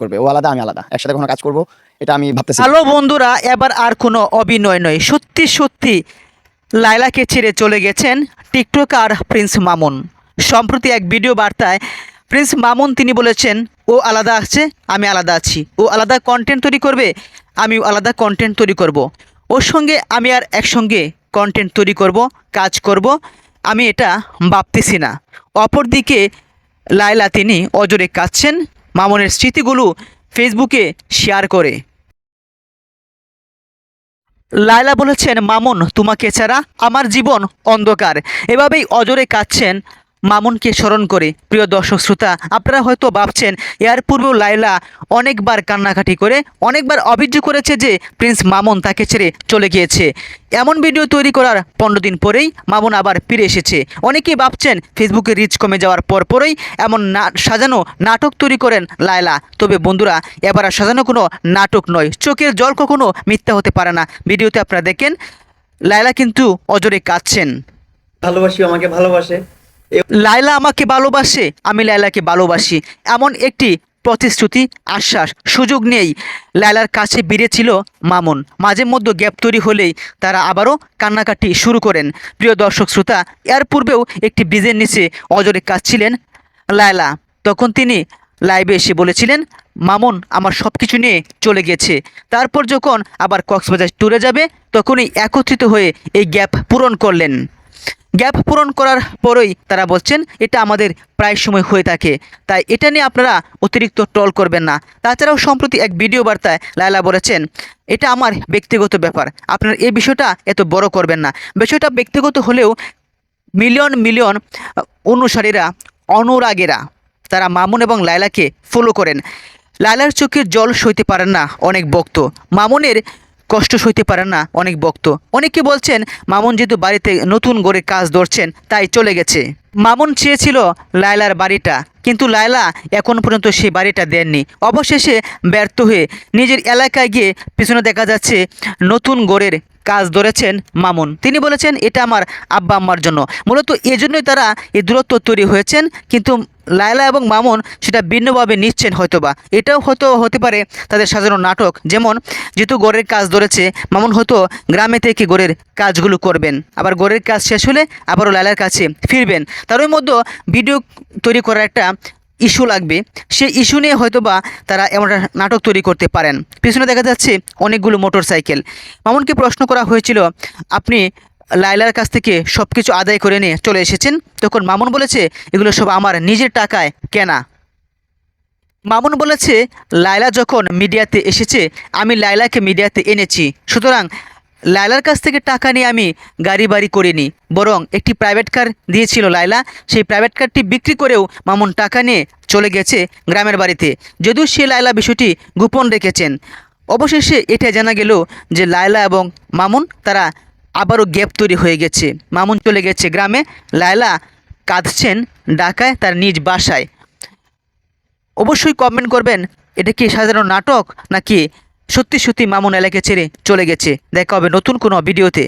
করবে। ও আলাদা, আমি আলাদা। একসাথে কোনো কাজ করব, এটা আমি ভাবতেছি। হ্যালো বন্ধুরা, এবার আর কোনো অভিনয় নয়। সত্যি সত্যি লাইলাকে ছেড়ে চলে গেছেন টিকটকার প্রিন্স মামুন। সম্প্রতি এক ভিডিও বার্তায় প্রিন্স মামুন তিনি বলেছেন, ও আলাদা আছে, আমি আলাদা আছি। ও আলাদা কন্টেন্ট তৈরি করবে, আমিও আলাদা কন্টেন্ট তৈরি করব। ওর সঙ্গে আমি আর একসঙ্গে কন্টেন্ট তৈরি করব, কাজ করব, আমি এটা ভাবতেছি না। অপরদিকে লায়লা তিনি অজরে কাঁদছেন মামুনের স্মৃতিগুলো ফেসবুকে শেয়ার করে। লায়লা বলেছেন, মামুন, তোমাকে ছাড়া আমার জীবন অন্ধকার। এভাবেই অজরে কাঁদছেন মামুনকে স্মরণ করে। প্রিয় দর্শক শ্রোতা, আপনারা হয়তো ভাবছেন, এর পূর্বেও লায়লা অনেকবার কান্নাকাটি করে, অনেকবার অভিযোগ করেছে যে প্রিন্স মামুন তাকে ছেড়ে চলে গিয়েছে। এমন ভিডিও তৈরি করার পনেরো দিন পরেই মামুন আবার ফিরে এসেছে। অনেকেই ভাবছেন, ফেসবুকে রিচ কমে যাওয়ার পর পরেই এমন না, সাজানো নাটক তৈরি করেন লায়লা। তবে বন্ধুরা, এবার আর সাজানো কোনো নাটক নয়। চোখের জল কখনো মিথ্যা হতে পারে না। ভিডিওতে আপনারা দেখেন, লায়লা কিন্তু অজরে কাঁদছেন। ভালোবাসি আমাকে ভালোবাসে। লায়লা আমাকে ভালোবাসে, আমি লায়লাকে ভালোবাসি। এমন একটি প্রতিশ্রুতি, আশ্বাস, সুযোগ নেই লায়লার কাছে বেরিয়েছিল মামুন। মাঝে মধ্যে গ্যাপ তৈরি হলেই তারা আবারও কান্নাকাটি শুরু করেন। প্রিয় দর্শক শ্রোতা, এর পূর্বেও একটি ব্রিজের নিচে অজরে কাঁদছিলেন লায়লা। তখন তিনি লাইভে এসে বলেছিলেন, মামুন, আমার সব কিছু নিয়ে চলে গেছে। তারপর যখন আবার কক্সবাজার ট্যুরে যাবে, তখনই একত্রিত হয়ে এই গ্যাপ পূরণ করলেন। গ্যাপ পূরণ করার পরেই তারা বলছেন, এটা আমাদের প্রায় সময় হয়ে থাকে। তাই এটা নিয়ে আপনারা অতিরিক্ত ট্রল করবেন না। তাছাড়াও সম্প্রতি এক ভিডিও বার্তায় লায়লা বলেছেন, এটা আমার ব্যক্তিগত ব্যাপার। আপনারা এই বিষয়টা এত বড় করবেন না। বিষয়টা ব্যক্তিগত হলেও মিলিয়ন মিলিয়ন অনুসারীরা, অনুরাগেরা, তারা মামুন এবং লায়লাকে ফলো করেন। লায়লার চোখের জল সইতে পারেন না অনেক ভক্ত। মামুনের কষ্ট সইতে পারেন না অনেক ভক্ত। অনেকে বলছেন, মামুন যেহেতু বাড়িতে নতুন গড়ে কাজ ধরছেন, তাই চলে গেছে। মামুন চেয়েছিল লায়লার বাড়িটা, কিন্তু লায়লা এখন পর্যন্ত সেই বাড়িটা দেননি। অবশেষে ব্যর্থ হয়ে নিজের এলাকায় গিয়ে পিছনে দেখা যাচ্ছে, নতুন গড়ের কাজ ধরেছেন মামুন। তিনি বলেছেন, এটা আমার আব্বা আম্মার জন্য। মূলত এজন্যই তারা এই দূরত্ব তৈরি হয়েছেন, কিন্তু লায়লা এবং মামুন সেটা ভিন্নভাবে নিচ্ছেন হয়তোবা। এটাও হয়তো হতে পারে তাদের সাজানো নাটক। যেমন, যেহেতু গড়ের কাজ ধরেছে, মামুন হয়তো গ্রামে থেকে গড়ের কাজগুলো করবেন। আবার গড়ের কাজ শেষ হলে আবারও লায়লার কাছে ফিরবেন। তার ওই মধ্যে ভিডিও তৈরি করার একটা ইস্যু লাগবে। সেই ইস্যু নিয়ে হয়তোবা তারা এমন নাটক তৈরি করতে পারেন। পিছনে দেখা যাচ্ছে অনেকগুলো মোটর সাইকেল মামুনকে প্রশ্ন করা হয়েছিল, আপনি লাইলার কাছ থেকে সব কিছু আদায় করে নিয়ে চলে এসেছেন। তখন মামুন বলেছে, এগুলো সব আমার নিজের টাকায় কেনা। মামুন বলেছে, লায়লা যখন মিডিয়াতে এসেছে, আমি লায়লাকে মিডিয়াতে এনেছি। সুতরাং লায়লার কাছ থেকে টাকা নিয়ে আমি গাড়ি বাড়ি করিনি। বরং একটি প্রাইভেট কার দিয়েছিল লায়লা। সেই প্রাইভেট কারটি বিক্রি করেও মামুন টাকা নিয়ে চলে গেছে গ্রামের বাড়িতে। যদিও সে লায়লা বিষয়টি গোপন রেখেছেন। অবশেষে এটা জানা গেল যে লায়লা এবং মামুন তারা আবারও গ্যাপ তৈরি হয়ে গেছে। মামুন চলে গেছে গ্রামে। লায়লা কাঁদছেন ডাকায় তার নিজ বাসায়। অবশ্যই কমেন্ট করবেন, এটা কি সাধারণ নাটক নাকি সত্যি সত্যি মামুন এলাকা ছেড়ে চলে গেছে? দেখা হবে নতুন কোনো ভিডিওতে।